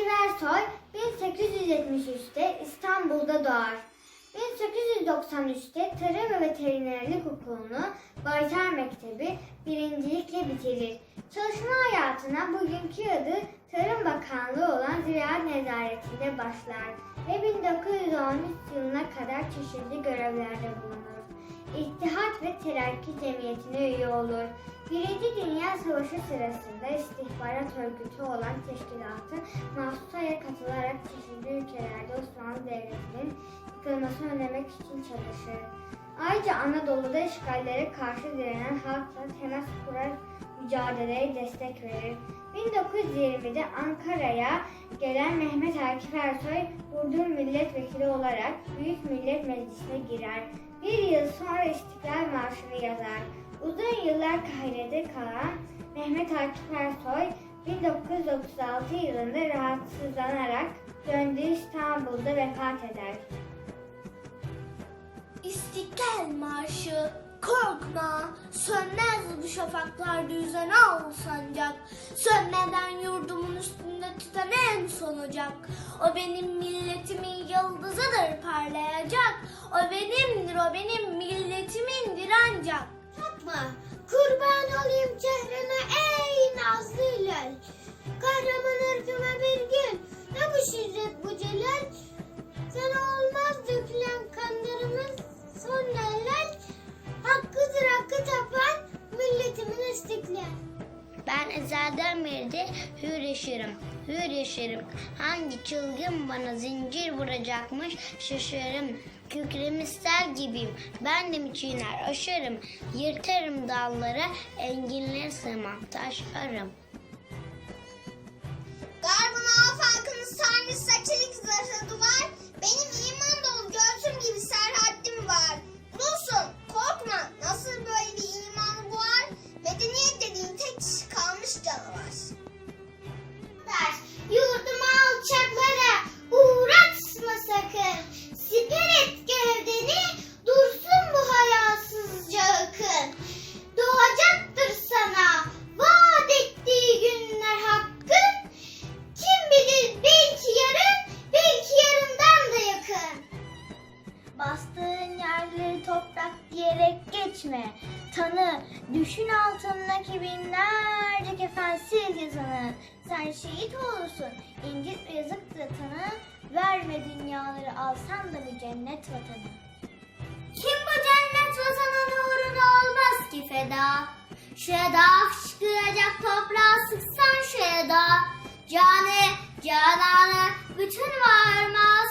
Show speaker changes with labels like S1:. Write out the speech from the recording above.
S1: Akif Ersoy 1873'te İstanbul'da doğar. 1893'te Tarım ve Veterinerlik Okulu'nu Baytar Mektebi birincilikle bitirir. Çalışma hayatına bugünkü adı Tarım Bakanlığı olan Ziraat Nezareti'nde başlar ve 1913 yılına kadar çeşitli görevlerde bulunur. İttihat ve Terakki Cemiyeti'ne üye olur. Birinci Dünya Savaşı sırasında istihbarat örgütü olan teşkilatı Mahsusa'ya katılarak çeşitli ülkelerde Osmanlı Devleti'nin yıkılmasını önlemek için çalışır. Ayrıca Anadolu'da işgallere karşı direnen halkla temas kurar mücadeleye destek verir. 1920'de Ankara'ya gelen Mehmet Akif Ersoy Burdur Milletvekili olarak Büyük Millet Meclisi'ne girer. Bir yıl sonra İstiklal Marşı'nı yazar. Uzun yıllar Kahire'de kalan Mehmet Akif Ersoy 1936 yılında rahatsızlanarak döndüğü İstanbul'da vefat eder.
S2: İstiklal Marşı korkma. Sönmez bu şafaklarda yüzen al sancak sönmeden yurdumun üstünde tüten en son ocak. O benim milletimin yıldızıdır parlayacak. O benimdir o benim milletimindir ancak
S3: Fatma, kurban olayım çehrene
S4: Ben ezelden beridir hür yaşarım, hür yaşarım. Hangi çılgın bana zincir vuracakmış şaşarım. Kükremi sel gibiyim, ben de mi çiğner aşarım. Yırtarım dalları, enginleri sığmam taşarım.
S2: Tanı, düşün altındaki binlerce kefensiz yazanı. Sen şehit olursun, incit ve yazık tanı. Verme dünyaları alsan da bir cennet vatanı.
S3: Kim bu cennet vatanın uğruna olmaz ki feda? Şu eda fışkıracak toprağa sıksan şu eda. Canı, cananı, bütün varımı